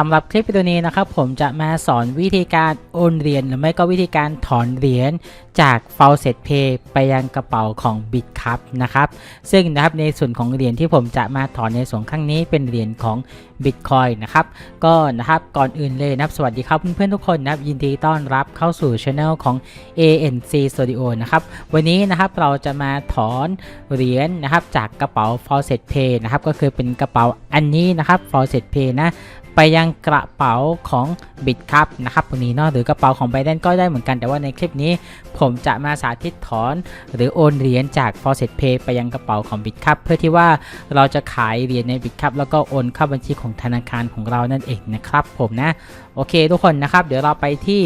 สำหรับคลิปวิดีโอนี้นะครับผมจะมาสอนวิธีการโอนเหรียญหรือไม่ก็วิธีการถอนเหรียญจาก f a u c e t Pay ไปยังกระเป๋าของ Bitcup นะครับซึ่งนะครับในส่วนของเหรียญที่ผมจะมาถอนในส่วนข้างนี้เป็นเหรียญของ Bitcoin นะครับก็นะครับก่อนอื่นเลยนะครับสวัสดีครับเพื่อนๆทุกคนนะครับยินดีต้อนรับเข้าสู่ช anel ของ ANC Studio นะครับวันนี้นะครับเราจะมาถอนเหรียญนะครับจากกระเป๋า f a u c e t Pay นะครับก็คือเป็นกระเป๋าอันนี้นะครับ f a u c e t Pay นะไปยังกระเป๋าของบิตครับนะครับตรงนี้เนาะหรือกระเป๋าของ b บ d e n ก็ได้เหมือนกันแต่ว่าในคลิปนี้ ผมจะมาสาธิตถอน หรือโอนเหรียญจาก f a u c e t Pay ไปยังกระเป๋าของบิตครับเพื่อที่ว่าเราจะขายเหรียญในบิตครับแล้วก็โอนเข้าบัญชีของธนาคารของเรานั่นเองนะครับผมนะโอเคทุกคนนะครับ เดี๋ยวเราไปที่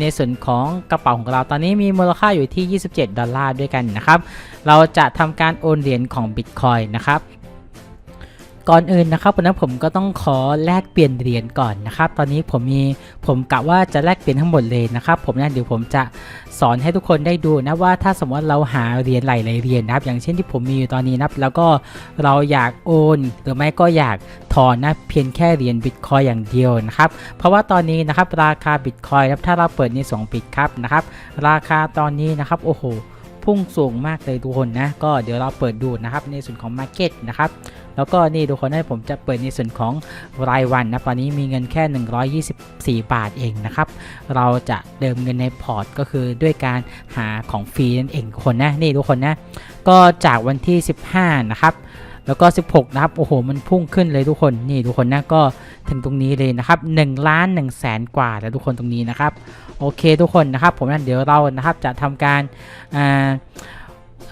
ในส่วนของกระเป๋าของเราตอนนี้มีมูลค่าอยู่ที่ 27 ดอลลาร์ด้วยกันนะครับ เราจะทำการโอนเหรียญของ Bitcoin นะครับ ก่อนอื่นนะครับวันนี้ผมก็ต้องขอแลกเปลี่ยนเหรียญก่อนนะครับ ตอนนี้ผมมีผมกะว่าจะแลกเปลี่ยนทั้งหมดเลยนะครับ ผมนะเดี๋ยวผมจะสอนให้ทุกคนได้ดูนะว่าถ้าสมมติเราหาเหรียญหลายๆเหรียญนะครับ อย่างเช่นที่ผมมีอยู่ตอนนี้นะครับ แล้วก็เราอยากโอน หรือไม่ก็อยากถอนนะเพียงแค่เหรียญบิตคอยอย่างเดียวนะครับ เพราะว่าตอนนี้นะครับราคาบิตคอยนะครับถ้าเราเปิดในสองบิตครับนะครับ ราคาตอนนี้นะครับโอ้โหพุ่งสูงมากเลยทุกคนนะก็เดี๋ยวเราเปิดดูนะครับในส่วนของ Market นะครับ แล้วก็นี่ทุกคนให้ผมจะเปิดในส่วนของรายวันนะตอนนี้มีเงินแค่ 124 บาทเองนะครับ เราจะเดิมเงินในพอร์ตก็คือด้วยการหาของฟรีนั่นเองทุกคนนะนี่ทุกคนนะ ก็จากวันที่ 15 นะครับแล้วก็ 16 นะครับ โอ้โห มันพุ่งขึ้นเลยทุกคน นี่ทุกคนนะ ก็ถึงตรงนี้เลยนะครับ1ล้าน1แสนกว่าแล้วทุกคนตรงนี้นะครับ โอเคทุกคนนะครับ ผมนั้นเดี๋ยวเรานะครับจะทำการอ่า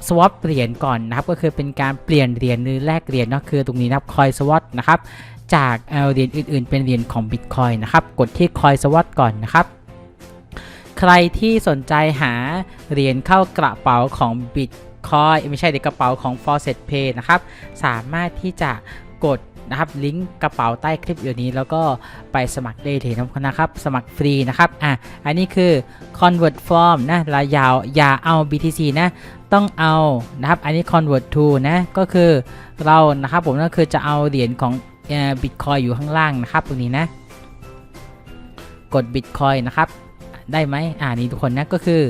สวอปเหรียญก่อนนะครับ ก็คือเป็นการเปลี่ยนเหรียญหรือแลกเหรียญนะคือตรงนี้นะครับคอยสวอตนะครับจากเหรียญอื่น ๆ เป็นเหรียญของ Bitcoin นะครับ กดที่คอยสวอตก่อนนะครับ ใครที่สนใจหาเหรียญเข้ากระเป๋าของ Bitcoin ไม่ใช่ในกระเป๋าของ f o r s e t Pay นะครับ สามารถที่จะกด นะครับลิงก์กระเป๋าใต้คลิปอยู่นี้ แล้วก็ไปสมัครได้เลยนะครับสมัครฟรีนะครับอะอันนี้คือ convert form นะระยาวอย่าเอา BTC นะต้องเอานะครับอันนี้ convert to นะก็คือเรานะครับผมก็คือจะเอาเหรียญของบิตคอยอยู่ข้างล่างนะครับตรงนี้นะ กด Bitcoin นะครับได้ไหมอ่านี่ทุกคนนะก็คือ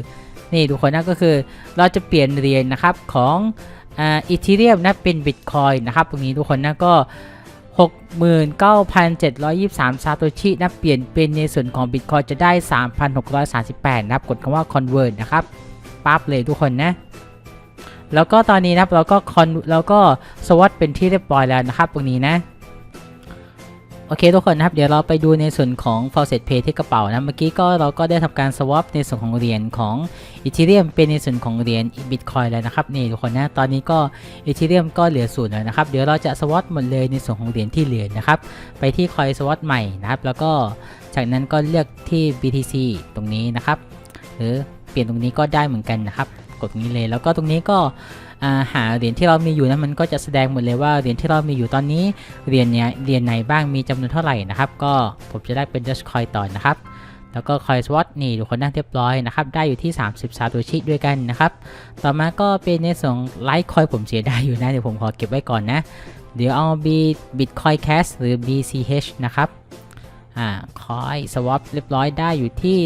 นี่ทุกคนนะก็คือเราจะเปลี่ยนเหรียญนะครับของอ่าอีทีเรียมนะเป็น Bitcoin นะครับตรงนี้ทุกคนนะก็ 69,723 ซาโตชินะเปลี่ยนเป็นในส่วนของ Bitcoin จะได้ 3,638นะครับกดคำว่า convert นะครับปั๊บเลยทุกคนนะ แล้วก็ตอนนี้นะครับเราก็คอนแล้วก็สวอตเป็นที่เรียบร้อยแล้วนะครับ ตรงนี้นะ โอเคทุกคนนะครับ เดี๋ยวเราไปดูในส่วนของ f a u c e t Pay ที่กระเป๋านะ เมื่อกี้ก็เราก็ได้ทำการสวอปในส่วนของเหรียญของ Ethereum เป็นในส่วนของเหรียญ Bitcoin แล้วนะครับนี่ทุกคนนะ ตอนนี้ก็ Ethereum ก็เหลือศูนย์แล้วนะครับ เดี๋ยวเราจะสวอตหมดเลยในส่วนของเหรียญที่เหลือนะครับ ไปที่คอยสวอตใหม่นะครับ แล้วก็จากนั้นก็เลือกที่ BTC ตรงนี้นะครับ หรือเปลี่ยนตรงนี้ก็ได้เหมือนกันนะครับ กดตรงนี้เลย แล้วก็ตรงนี้ก็หาเหรียญที่เรามีอยู่นะมันก็จะแสดงหมดเลยว่าเหรียญที่เรามีอยู่ตอนนี้เหรียญเนี้ยเหรียญไหนบ้างมีจำนวนเท่าไหร่นะครับ ก็ผมจะได้เป็น Just Coin ต่อนะครับ แล้วก็ Coin Swat นี่ทุกคนนั่งเรียบร้อยนะครับ ได้อยู่ที่30ซาโตชิด้วยกันนะครับ ต่อมาก็เป็นในส่วนไลท์คอยผมเสียดายอยู่นะเดี๋ยวผมขอเก็บไว้ก่อนนะ เดี๋ยวเอา B Bitcoin Cash หรือ BCH นะครับอ่าคอยสวอปเรียบร้อยได้อยู่ที่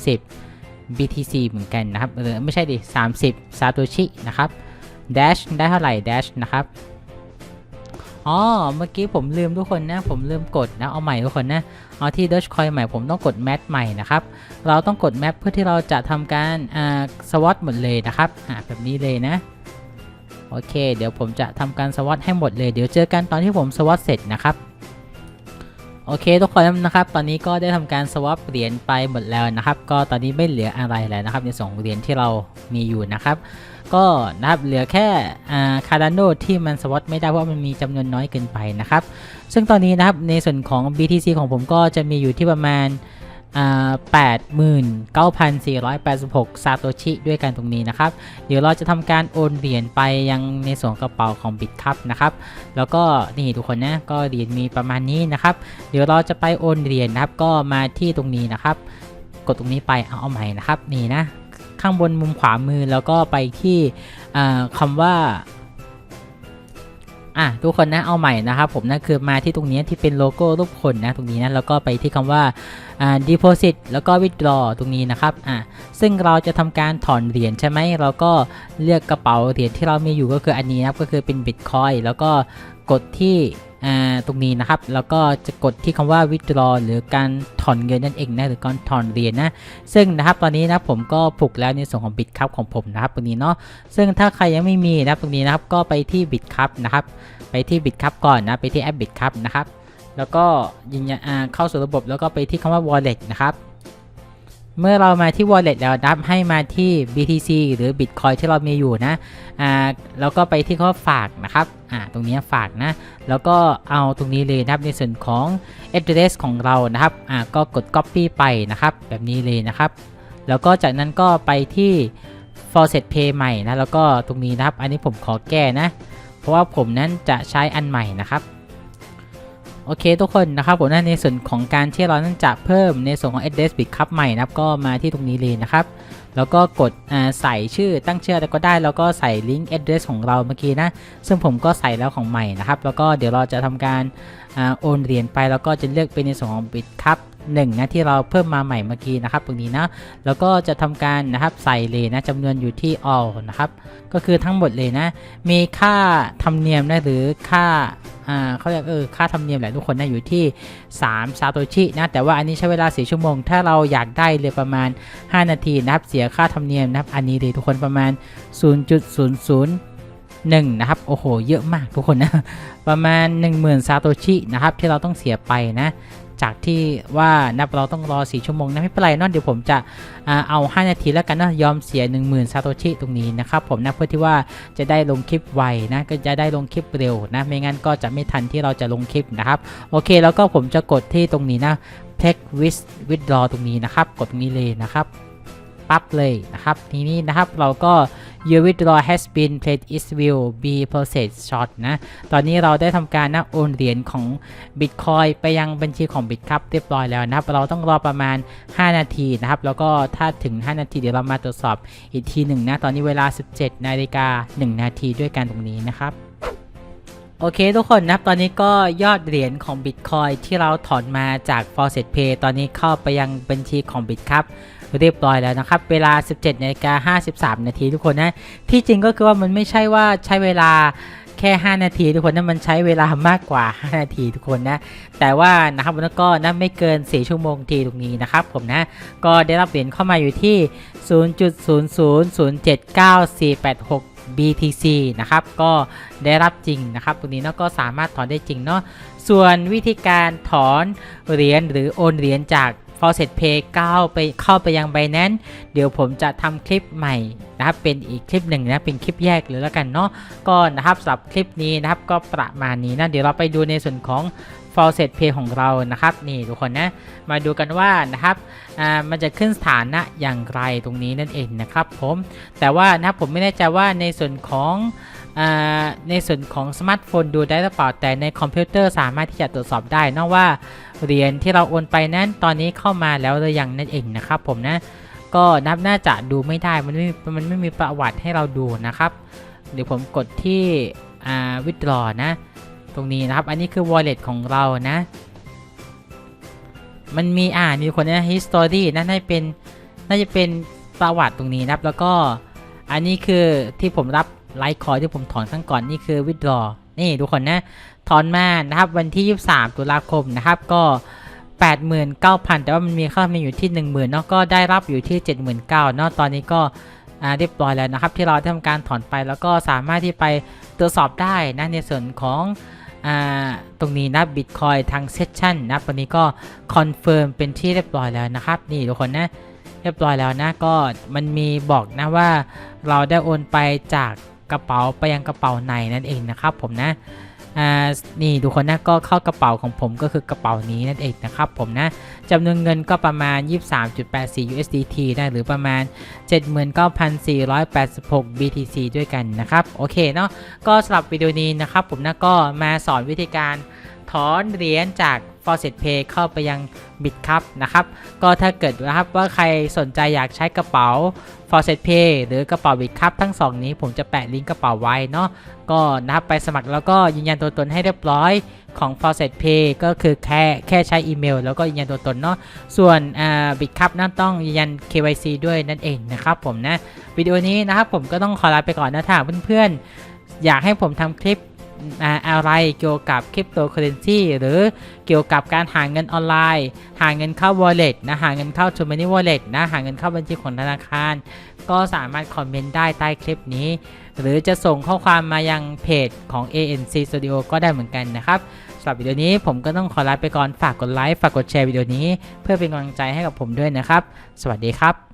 30 BTC เหมือนกันนะครับเออไม่ใช่ดิ30ซาโตชินะครับ Dash ได้เท่าไหร่ Dash นะครับอ๋อเมื่อกี้ผมลืมทุกคนนะ ผมลืมกดนะ เอาใหม่ทุกคนนะ เอาที่ Dogecoin ใหม่ผมต้องกด Match ใหม่นะครับ เราต้องกด Map เพื่อที่เราจะทำการอ่าสวอตหมดเลยนะครับอ่าแบบนี้เลยนะ โอเค เดี๋ยวผมจะทำการสวอตให้หมดเลย เดี๋ยวเจอกันตอนที่ผมสวอตเสร็จนะครับ โอเคทุกคนนะครับ ตอนนี้ก็ได้ทำการสวอปเหรียญไปหมดแล้วนะครับ ก็ตอนนี้ไม่เหลืออะไรแล้วนะครับ ในสองเหรียญที่เรามีอยู่นะครับ ก็นะครับเหลือแค่คาร์ดานโนที่มันสวอตไม่ได้เพราะมันมีจำนวนน้อยเกินไปนะครับ ซึ่งตอนนี้นะครับในส่วนของ BTC ของผมก็จะมีอยู่ที่ประมาณ แปดหมื่นเก้าพันสี่ร้อยแปดสิบหกซาโตชิด้วยกันตรงนี้นะครับ เดี๋ยวเราจะทำการโอนเหรียญไปยังในส่วนกระเป๋าของ Bitcup นะครับ แล้วก็นี่ทุกคนนะก็เหรียญมีประมาณนี้นะครับ เดี๋ยวเราจะไปโอนเหรียญนะครับก็มาที่ตรงนี้นะครับ กดตรงนี้ไปเอาเอาใหม่นะครับนี่นะข้างบนมุมขวามือแล้วก็ไปที่คำว่า อะทุกคนนะเอาใหม่นะครับผมนะคือมาที่ตรงนี้ที่เป็นโลโก้รูปคนนะตรงนี้นะแล้วก็ไปที่คำว่าอ่า deposit แล้วก็ withdraw ตรงนี้นะครับอะซึ่งเราจะทำการถอนเหรียญใช่ไหมเราก็เลือกกระเป๋าเหรียญที่เรามีอยู่ก็คืออันนี้นะครับก็คือเป็น bitcoin แล้วก็กดที่ ตรงนี้นะครับ แล้วก็จะกดที่คำว่า withdraw หรือการถอนเงินนั่นเองนะหรือการถอนเหรียญนะซึ่งนะครับตอนนี้นะผมก็ผูกแล้วในส่วนของบิตคับของผมนะครับตรงนี้เนาะซึ่งถ้าใครยังไม่มีนะตรงนี้นะครับก็ไปที่บิตคับนะครับไปที่บิตคับก่อนนะไปที่แอปบิตคับนะครับแล้วก็ยินเข้าสู่ระบบแล้วก็ไปที่คำว่า wallet นะครับ เมื่อเรามาที่ wallet แล้วนับให้มาที่ BTC หรือ Bitcoin ที่เรามีอยู่นะอ่าแล้วก็ไปที่คำว่าฝากนะครับอ่าตรงนี้ฝากนะ แล้วก็เอาตรงนี้เลยนะครับในส่วนของ address ของเรานะครับอ่าก็กด copy ไปนะครับ แบบนี้เลยนะครับ แล้วก็จากนั้นก็ไปที่ faucet pay ใหม่นะแล้วก็ตรงนี้นะครับ อันนี้ผมขอแก้นะ เพราะว่าผมนั้นจะใช้อันใหม่นะครับ โอเคทุกคนนะครับผมนะในส่วนของการที่เรานั้นจะเพิ่มในส่วนของ address bit ครับใหม่นะครับก็มาที่ตรงนี้เลยนะครับ แล้วก็กดใส่ชื่อตั้งชื่ออะไรก็ได้ แล้วก็ใส่ลิงก์ address ของเราเมื่อกี้นะ ซึ่งผมก็ใส่แล้วของใหม่นะครับ แล้วก็เดี๋ยวเราจะทำการอโอนเหรียญไป แล้วก็จะเลือกเป็นในส่วนของบิตครับหนึ่งนะที่เราเพิ่มมาใหม่เมื่อกี้นะครับตรงนี้นะแล้วก็จะทำการนะครับใส่เลยนะจำนวนอยู่ที่ all นะครับก็คือทั้งหมดเลยนะ มีค่าธรรมเนียมนะหรือค่า อ่าเขาเรียกเออค่าธรรมเนียมแหละทุกคนนะอยู่ที่ 3 ซาโตชินะแต่ว่าอันนี้ใช้เวลา 4 ชั่วโมง ถ้าเราอยากได้เลยประมาณ 5 นาทีนะครับเสียค่าธรรมเนียมนะครับอันนี้เลยทุกคนประมาณ 0.001นะครับโอ้โห เยอะมากทุกคนนะ ประมาณ 10,000 ซาโตชินะครับที่เราต้องเสียไปนะ จากที่ว่านับเราต้องรอ 4 ชั่วโมงนะไม่เป็นไรเนอะเดี๋ยวผมจะอ่าเอา 5 นาทีแล้วกันนะยอมเสีย 10,000 ซาโตชิตรงนี้นะครับผมนะเพื่อที่ว่าจะได้ลงคลิปไวนะก็จะได้ลงคลิปเร็วนะไม่งั้นก็จะไม่ทันที่เราจะลงคลิปนะครับโอเคแล้วก็ผมจะกดที่ตรงนี้นะ p a c with withdraw ตรงนี้นะครับ กดตรงนี้เลยนะครับปั๊บเลยนะครับ ทีนี้นะครับเราก็ your withdraw has been paid is will be processed short นะ ตอนนี้เราได้ทำการนะโอนเหรียญของ Bitcoin ไปยังบัญชีของ Bitcup เรียบร้อยแล้วนะครับ เราต้องรอประมาณ 5 นาทีนะครับ แล้วก็ถ้าถึง 5 นาทีเดี๋ยวเรามาตรวจสอบอีกทีหนึ่งนะ ตอนนี้เวลา 17 นาฬิกา 1 นาทีด้วยกันตรงนี้นะครับโอเคทุกคนนะครับ ตอนนี้ก็ยอดเหรียญของ Bitcoin ที่เราถอนมาจาก Faucet Pay ตอนนี้เข้าไปยังบัญชีของ Bitcup เรียบร้อยแล้วนะครับ เวลา 17นาฬิกา53 นาทีทุกคนนะ ที่จริงก็คือว่ามันไม่ใช่ว่าใช้เวลาแค่ 5 นาทีทุกคนนะมันใช้เวลามากกว่า 5 นาทีทุกคนนะ แต่ว่านะครับมันก็นะไม่เกิน 4 ชั่วโมงทีตรงนี้นะครับผมนะ ก็ได้รับเหรียญเข้ามาอยู่ที่ 0.00079486 BTC นะครับ ก็ได้รับจริงนะครับ ตรงนี้เนาะก็สามารถถอนได้จริงเนาะ ส่วนวิธีการถอนเหรียญหรือโอนเหรียญจาก Faucet Pay ก้าวไปเข้าไปยัง Binance เดี๋ยวผมจะทำคลิปใหม่นะครับเป็นอีกคลิปหนึ่งนะเป็นคลิปแยกเลยแล้วกันเนาะก็นะครับสำหรับคลิปนี้นะครับก็ประมาณนี้นะเดี๋ยวเราไปดูในส่วนของ Faucet Pay ของเรานะครับนี่ทุกคนนะมาดูกันว่านะครับมันจะขึ้นสถานะอย่างไรตรงนี้นั่นเองนะครับผมแต่ว่านะครับผมไม่แน่ใจว่าในส่วนของอในส่วนของสมาร์ทโฟนดูได้หรือเปล่าแต่ในคอมพิวเตอร์สามารถที่จะตรวจสอบได้นะว่า เหรียญที่เราโอนไปนั้นตอนนี้เข้ามาแล้วหรือยังนั่นเองนะครับผมนะก็นับน่าจะดูไม่ได้มันไม่มันไม่มีประวัติให้เราดูนะครับ เดี๋ยวผมกดที่อ่า withdraw นะ ตรงนี้นะครับ อันนี้คือ wallet ของเรานะ มันมีอ่ามีคนนะ history นั่นให้เป็นน่าจะเป็นประวัติตรงนี้นะครับ แล้วก็อันนี้คือที่ผมรับไลค์คอยที่ผมถอนข้งก่อนนี่คือ withdraw นี่ทุกคนนะถอนมานะครับวันที่ 23 ตุลาคมนะครับก็89,000 แต่ว่ามันมีค่ามีอยู่ที่ 10,000เนาะก็ได้รับอยู่ที่ 79,000เนาะตอนนี้ก็อ่าเรียบร้อยแล้วนะครับที่เราได้ทำการถอนไปแล้วก็สามารถที่ไปตรวจสอบได้นะในส่วนของอ่าตรงนี้นะ Bitcoin ทางเซสชันนะวันนี้ก็คอนเฟิร์มเป็นที่เรียบร้อยแล้วนะครับนี่ทุกคนนะเรียบร้อยแล้วนะก็มันมีบอกนะว่าเราได้โอนไปจาก กระเป๋าไปยังกระเป๋าไหนนั่นเองนะครับผมนะนี่ทุกคนนะก็เข้ากระเป๋าของผมก็คือกระเป๋านี้นั่นเองนะครับผมนะจำนวนเงินก็ประมาณ 23.84 USDT ได้หรือประมาณ 79,486 BTC ด้วยกันนะครับโอเคเนาะก็สำหรับวิดีโอนี้นะครับผมนะก็มาสอนวิธีการถอนเหรียญจาก Faucet Pay เข้าไปยังบิตครับนะครับ ก็ถ้าเกิดนะครับว่าใครสนใจอยากใช้กระเป๋า Faucet Pay หรือกระเป๋าบิตครับทั้งสองนี้ผมจะแปะลิงก์กระเป๋าไว้เนาะก็นะครับไปสมัครแล้วก็ยืนยันตัวตนให้เรียบร้อยของ Faucet Pay ก็คือแค่แค่ใช้อีเมล แล้วก็ยืนยันตัวตนเนาะส่วนอ่าบิตครับนั่นต้องยืนยัน KYC ด้วยนั่นเองนะครับผมนะวิดีโอนี้นะครับผมก็ต้องขอลาไปก่อนนะถ้าเพื่อนๆอยากให้ผมทำคลิป อะไรเกี่ยวกับคริปโตเคอเรนซีหรือเกี่ยวกับการหาเงินออนไลน์ หาเงินเข้า wallet นะหาเงินเข้า t o Money Wallet นะหาเงินเข้าบัญชีของธนาคาร ก็สามารถคอมเมนต์ได้ใต้คลิปนี้ หรือจะส่งข้อความมายังเพจของ ANC Studio ก็ได้เหมือนกันนะครับสำหรับวิดีโอนี้ผมก็ต้องขอลาไปก่อนฝากกดไลค์ฝากกดแชร์วิดีโอนี้ เพื่อเป็นกำลังใจให้กับผมด้วยนะครับ สวัสดีครับ